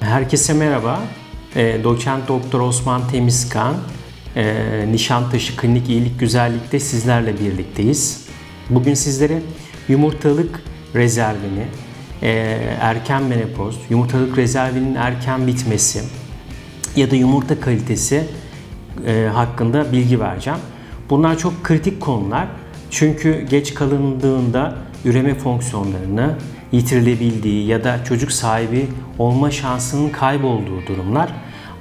Herkese merhaba. E, Doçent Doktor Osman Temizkan, e, Nişantaşı Klinik İyilik Güzellik'te sizlerle birlikteyiz. Bugün sizlere yumurtalık rezervini, e, erken menopoz, yumurtalık rezervinin erken bitmesi ya da yumurta kalitesi e, hakkında bilgi vereceğim. Bunlar çok kritik konular. Çünkü geç kalındığında üreme fonksiyonlarını yitirilebildiği ya da çocuk sahibi olma şansının kaybolduğu durumlar.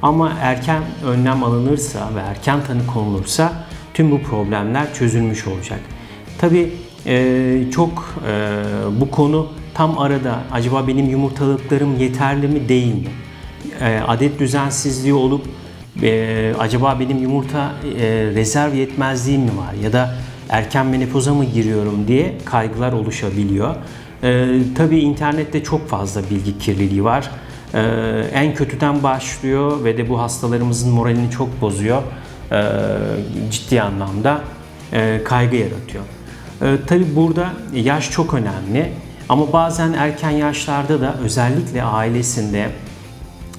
Ama erken önlem alınırsa ve erken tanı konulursa tüm bu problemler çözülmüş olacak. Tabii e, çok e, bu konu tam arada acaba benim yumurtalıklarım yeterli mi değil mi? E, adet düzensizliği olup e, acaba benim yumurta e, rezerv yetmezliğim mi var ya da erken menopoza mı giriyorum diye kaygılar oluşabiliyor. E, tabii internette çok fazla bilgi kirliliği var. E, en kötüden başlıyor ve de bu hastalarımızın moralini çok bozuyor. E, ciddi anlamda e, kaygı yaratıyor. E, tabii burada yaş çok önemli. Ama bazen erken yaşlarda da özellikle ailesinde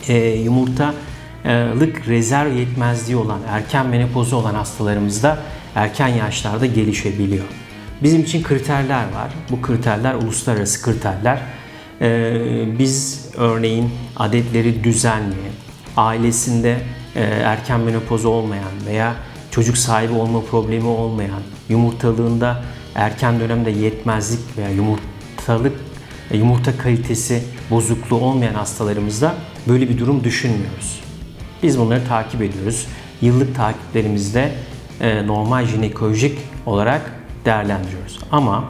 e, yumurtalık rezerv yetmezliği olan, erken menopozu olan hastalarımızda erken yaşlarda gelişebiliyor. Bizim için kriterler var. Bu kriterler uluslararası kriterler. E, biz örneğin adetleri düzenli, ailesinde e, erken menopoz olmayan veya çocuk sahibi olma problemi olmayan, yumurtalığında erken dönemde yetmezlik veya yumurtalık yumurta kalitesi bozukluğu olmayan hastalarımızda böyle bir durum düşünmüyoruz. Biz bunları takip ediyoruz. Yıllık takiplerimizde e, normal jinekolojik olarak değerlendiriyoruz. Ama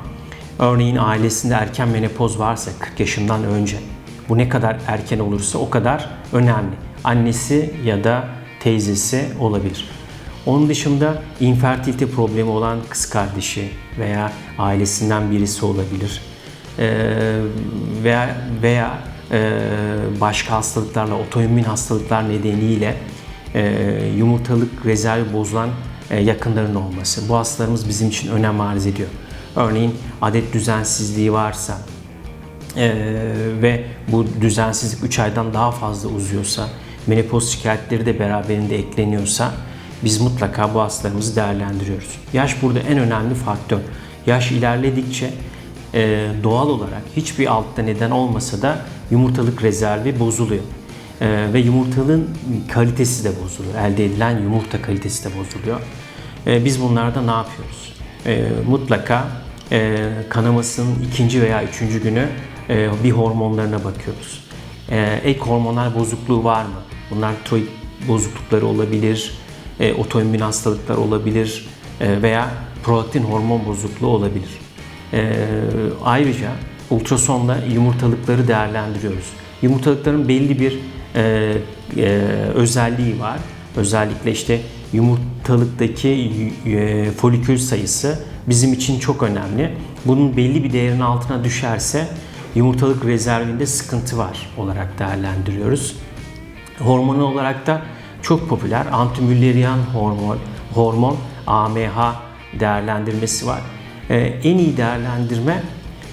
örneğin ailesinde erken menopoz varsa 40 yaşından önce bu ne kadar erken olursa o kadar önemli. Annesi ya da teyzesi olabilir. Onun dışında infertilite problemi olan kız kardeşi veya ailesinden birisi olabilir. Ee, veya veya e, başka hastalıklarla, otoimmün hastalıklar nedeniyle e, yumurtalık rezervi bozulan yakınların olması. Bu hastalarımız bizim için önem arz ediyor. Örneğin adet düzensizliği varsa ve bu düzensizlik 3 aydan daha fazla uzuyorsa, menopoz şikayetleri de beraberinde ekleniyorsa biz mutlaka bu hastalarımızı değerlendiriyoruz. Yaş burada en önemli faktör. Yaş ilerledikçe e, doğal olarak hiçbir altta neden olmasa da yumurtalık rezervi bozuluyor. E, ve yumurtalığın kalitesi de bozuluyor. Elde edilen yumurta kalitesi de bozuluyor. E, biz bunlarda ne yapıyoruz? E, mutlaka e, kanamasının ikinci veya üçüncü günü e, bir hormonlarına bakıyoruz. E, ek hormonal bozukluğu var mı? Bunlar tiroid bozuklukları olabilir, e, otoimmün hastalıklar olabilir e, veya prolaktin hormon bozukluğu olabilir. E, ayrıca ultrasonla yumurtalıkları değerlendiriyoruz. Yumurtalıkların belli bir e, e, özelliği var. Özellikle işte yumurtalıktaki e, folikül sayısı bizim için çok önemli. Bunun belli bir değerin altına düşerse yumurtalık rezervinde sıkıntı var olarak değerlendiriyoruz. Hormonal olarak da çok popüler antimüllerian hormon, hormon AMH değerlendirmesi var. Ee, en iyi değerlendirme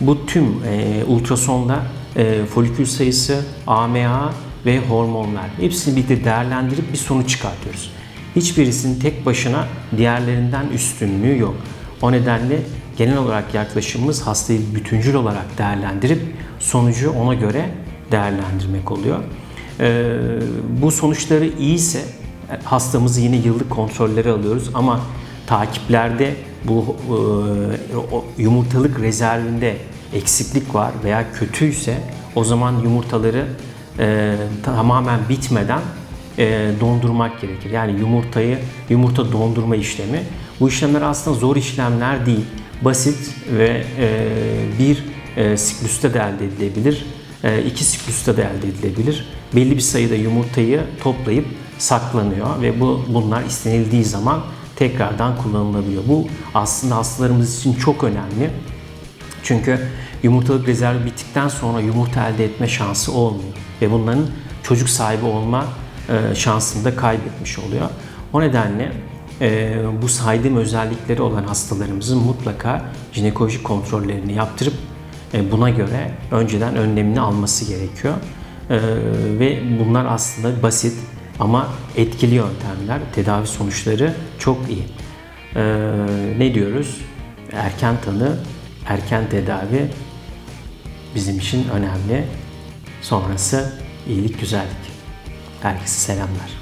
bu tüm e, ultrasonda e, folikül sayısı, AMH ve hormonlar. Hepsini birlikte değerlendirip bir sonuç çıkartıyoruz. Hiçbirisinin tek başına diğerlerinden üstünlüğü yok. O nedenle genel olarak yaklaşımımız hastayı bütüncül olarak değerlendirip sonucu ona göre değerlendirmek oluyor. Ee, bu sonuçları iyiyse hastamızı yine yıllık kontrolleri alıyoruz ama takiplerde bu e, yumurtalık rezervinde eksiklik var veya kötüyse o zaman yumurtaları e, tamamen bitmeden e, dondurmak gerekir. Yani yumurtayı yumurta dondurma işlemi. Bu işlemler aslında zor işlemler değil. Basit ve e, bir e, siklüste de elde edilebilir. E, iki siklüste de elde edilebilir. Belli bir sayıda yumurtayı toplayıp saklanıyor ve bu bunlar istenildiği zaman tekrardan kullanılabiliyor. Bu aslında hastalarımız için çok önemli. Çünkü yumurtalık rezervi bittikten sonra yumurta elde etme şansı olmuyor ve bunların çocuk sahibi olma e, şansını da kaybetmiş oluyor. O nedenle e, bu saydığım özellikleri olan hastalarımızın mutlaka jinekolojik kontrollerini yaptırıp e, buna göre önceden önlemini alması gerekiyor. Ve bunlar aslında basit ama etkili yöntemler. Tedavi sonuçları çok iyi. Ne diyoruz? Erken tanı, erken tedavi bizim için önemli. Sonrası iyilik, güzellik. Herkese selamlar.